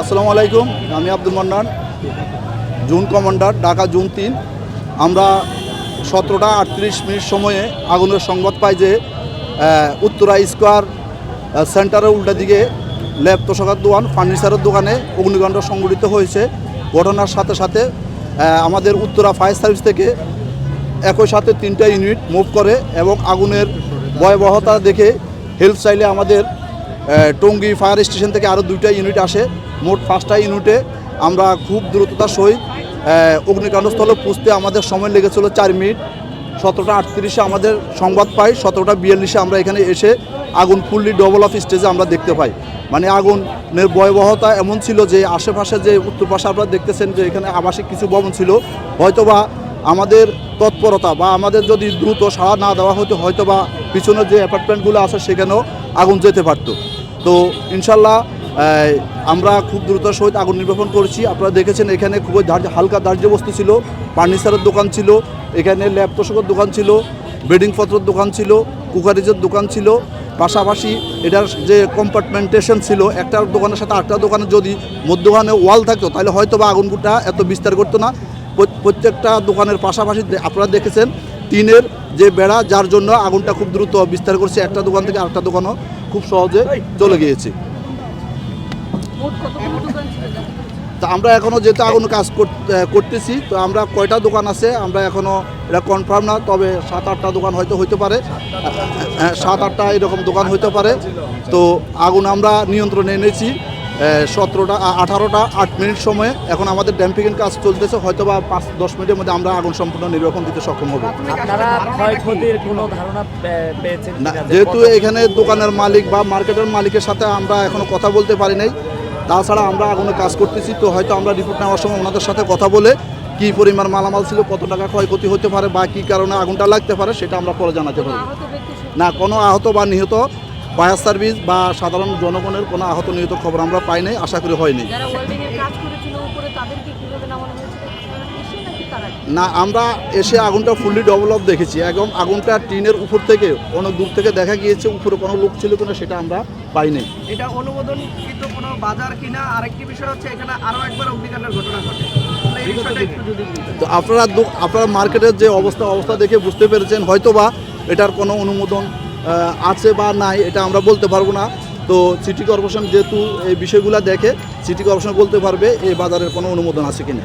আসসালামু আলাইকুম, আমি Abdul Mannan, zone commander, Dhaka zone তিন। আমরা সতেরোটা আটত্রিশ মিনিট সময়ে আগুনের সংবাদ পাই যে উত্তরা স্কোয়ার সেন্টারের উল্টা দিকে ল্যাব তোষকের দোকান, ফার্নিচারের দোকানে অগ্নিকাণ্ড সংঘটিত হয়েছে। ঘটনার সাথে সাথে আমাদের উত্তরা ফায়ার সার্ভিস থেকে একই সাথে তিনটা ইউনিট মুভ করে এবং আগুনের ভয়াবহতা দেখে হেল্প চাইলে আমাদের টঙ্গী ফায়ার স্টেশন থেকে আরও দুইটা ইউনিট আসে। মোট পাঁচটা ইউনিটে আমরা খুব দ্রুততার সহিত অগ্নিকাণ্ডস্থলে পুষতে আমাদের সময় লেগেছিল চার মিনিট। সতেরোটা আটত্রিশে আমাদের সংবাদ পাই, সতেরোটা বিয়াল্লিশে আমরা এখানে এসে আগুন ফুললি ডবল অফ স্টেজে আমরা দেখতে পাই। মানে আগুনের ভয়াবহতা এমন ছিল যে আশেপাশে যে উত্তর পাশে আপনারা দেখতেছেন যে এখানে আবাসিক কিছু ভবন ছিল, হয়তোবা আমাদের তৎপরতা বা আমাদের যদি দ্রুত সাড়া না দেওয়া হতো, হয়তোবা পিছনে যে অ্যাপার্টমেন্টগুলো আছে সেখানেও আগুন যেতে পারতো। তো ইনশাল্লাহ আমরা খুব দ্রুত সহিত আগুন নির্বাপন করেছি। আপনারা দেখেছেন এখানে খুবই হালকা দাহ্য বস্তু ছিল। ফার্নিচারের দোকান ছিল, এখানে ল্যাব তোষকের দোকান ছিল, বেডিং পত্রের দোকান ছিল, কুকারিজের দোকান ছিল। পাশাপাশি এটার যে কম্পার্টমেন্টেশন ছিল, একটা দোকানের সাথে আরেকটা দোকানে যদি মধ্যখানে ওয়াল থাকতো, তাহলে হয়তো বা আগুনটা এত বিস্তার করতো না। প্রত্যেকটা দোকানের পাশাপাশি আপনারা দেখেছেন টিনের যে বেড়া, যার জন্য আগুনটা খুব দ্রুত বিস্তার করছে। একটা দোকান থেকে আরেকটা দোকানও খুব সহজে চলে গিয়েছে। তা আমরা এখনও যেহেতু আগুন কাজ কর- করতেছি তো আমরা কয়টা দোকান আছে আমরা এখনও এটা কনফার্ম না তবে সাত আটটা দোকান হয়তো হইতে পারে। হ্যাঁ, সাত আটটা এরকম দোকান হইতে পারে। তো আগুন আমরা নিয়ন্ত্রণে এনেছি সতেরোটা আঠারোটা আট মিনিট সময়ে। এখন আমাদের ড্যাম্পিংয়ের কাজ চলতেছে হয়তো বা পাঁচ দশ মিনিটের মধ্যে আমরা আগুন সম্পূর্ণ নির্বাপন দিতে সক্ষম হব। যেহেতু এখানে দোকানের মালিক বা মার্কেটের মালিকের সাথে আমরা এখনও কথা বলতে পারি নাই তাছাড়া আমরা আগুনে কাজ করতেছি, তো হয়তো আমরা রিপোর্ট নেওয়ার সময় ওনাদের সাথে কথা বলে কি পরিমাণ মালামাল ছিল, কত টাকা ক্ষয়ক্ষতি হতে পারে বা কী কারণে আগুনটা লাগতে পারে সেটা আমরা পরে জানাতে পারি? না, কোনো আহত বা নিহত ফায়ার সার্ভিস বা সাধারণ জনগণের কোনো আহত নিহত খবর আমরা পাই নাই, আশা করি হয়নি না আমরা এসে আগুনটা ফুললি ডেভেলপ দেখেছি এবং আগুনটা টিনের উপর থেকে অনেক দূর থেকে দেখা গিয়েছে উপরে কোনো লোক ছিল কিনা সেটা আমরা পাইনি। এটা অনুমোদনকৃত কোনো বাজার কিনা? আরেকটি বিষয় হচ্ছে এখানে আরও একবার অগ্নিকাণ্ডের ঘটনা ঘটে। তো আপনারা আপনারা মার্কেটের যে অবস্থা অবস্থা দেখে বুঝতে পেরেছেন হয়তোবা এটার কোনো অনুমোদন আছে বা নাই এটা আমরা বলতে পারব না। তো সিটি কর্পোরেশন যেহেতু এই বিষয়গুলো দেখে সিটি কর্পোরেশন বলতে পারবে এই বাজারের কোনো অনুমোদন আছে কিনা।